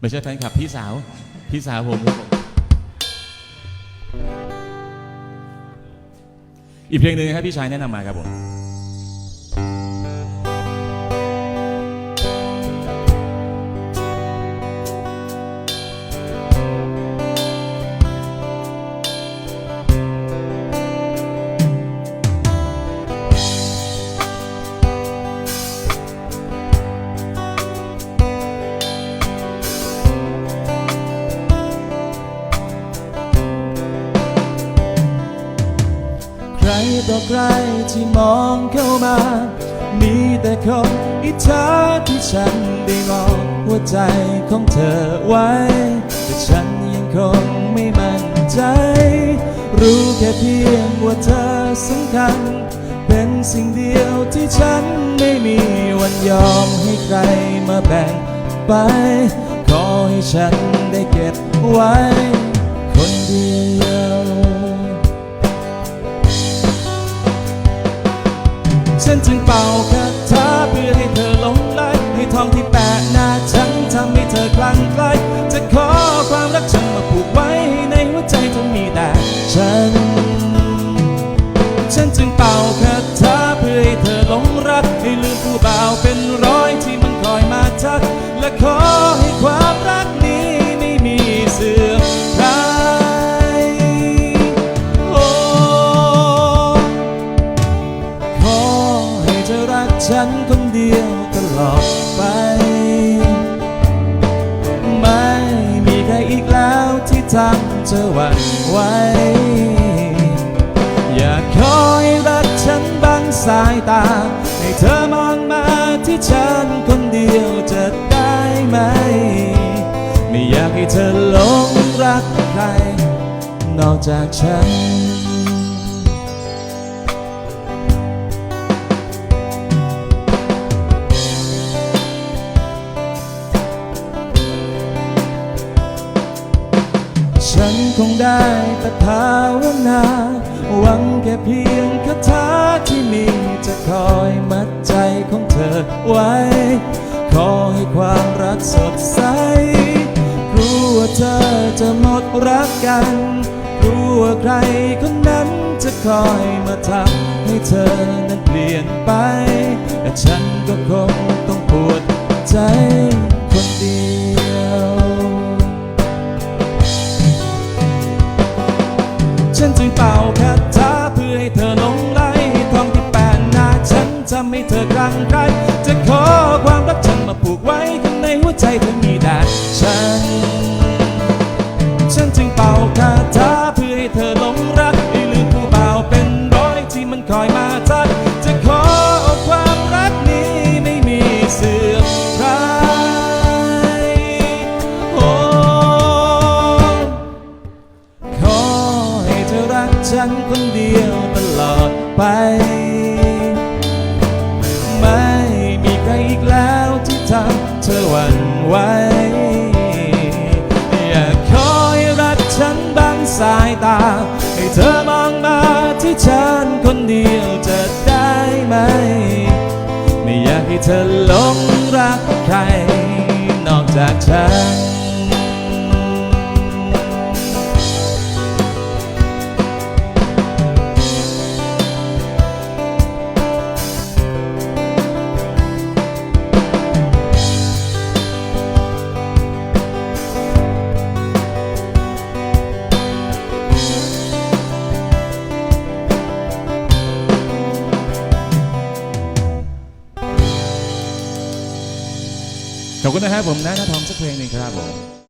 ไม่ใช่แฟนคลับพี่สาว พี่สาวผมครับผมอีกเพลงหนึ่งครับพี่ชายแนะนำมาครับผม รต่อใครที่มองเข้ามา มีแต่คนอิจฉาที่ฉันได้มองหัวใจของเธอไว้ แต่ฉันยังคงไม่มั่นใจ รู้แค่เพียงว่าเธอสำคัญ เป็นสิ่งเดียวที่ฉันไม่มีวันยอมให้ใครมาแบ่งไป ขอให้ฉันได้เก็บไว้ คนเดียว ฉันจึงเป่าคาถาเพื่อให้เธอ ฉันคนเดียวตลอดไป ไม่มีใครอีกแล้วที่ทำเธอหวั่นไหวอยากขอให้รักฉันบางสายตา ให้เธอมองมาที่ฉันคนเดียวจะได้ไหม ไม่อยากให้เธอหลงรักใคร นอกจากฉัน คงได้แต่ภาวนา หวังแค่เพียงคาถาที่มีจะคอยมัดใจของเธอไว้ ขอให้ความรักสดใสกลัวเธอจะหมดรักกันกลัวใครคนนั้นจะคอยมาทำให้เธอนั้นเปลี่ยนไปแต่ฉันก็คงต้องปวดใจคนเดียว ให้เธอคลั่งไคล้จะขอความรักฉันมาผูกไว้ข้างในหัวใจเธอมีแต่ฉัน ฉันจึงเป่าคาถาเพื่อให้เธอหลงรักให้ลืมผู้บ่าเป็นร้อยที่มันคอยมาทักจะขออความรักนี้ไม่มีเสื่อมคลายโอ้ขอให้เธอรักฉันคนเดียวตลอดไป ทำเธอหวั่นไหวอยากขอให้รักฉันบางสายตา ให้เธอมองมาที่ฉันคนเดียวจะได้ไหม ไม่อยากให้เธอหลงรักใครนอกจากฉัน ขอบคุณนะครับผมนะนะทองสักเพลงหนึ่งครับผม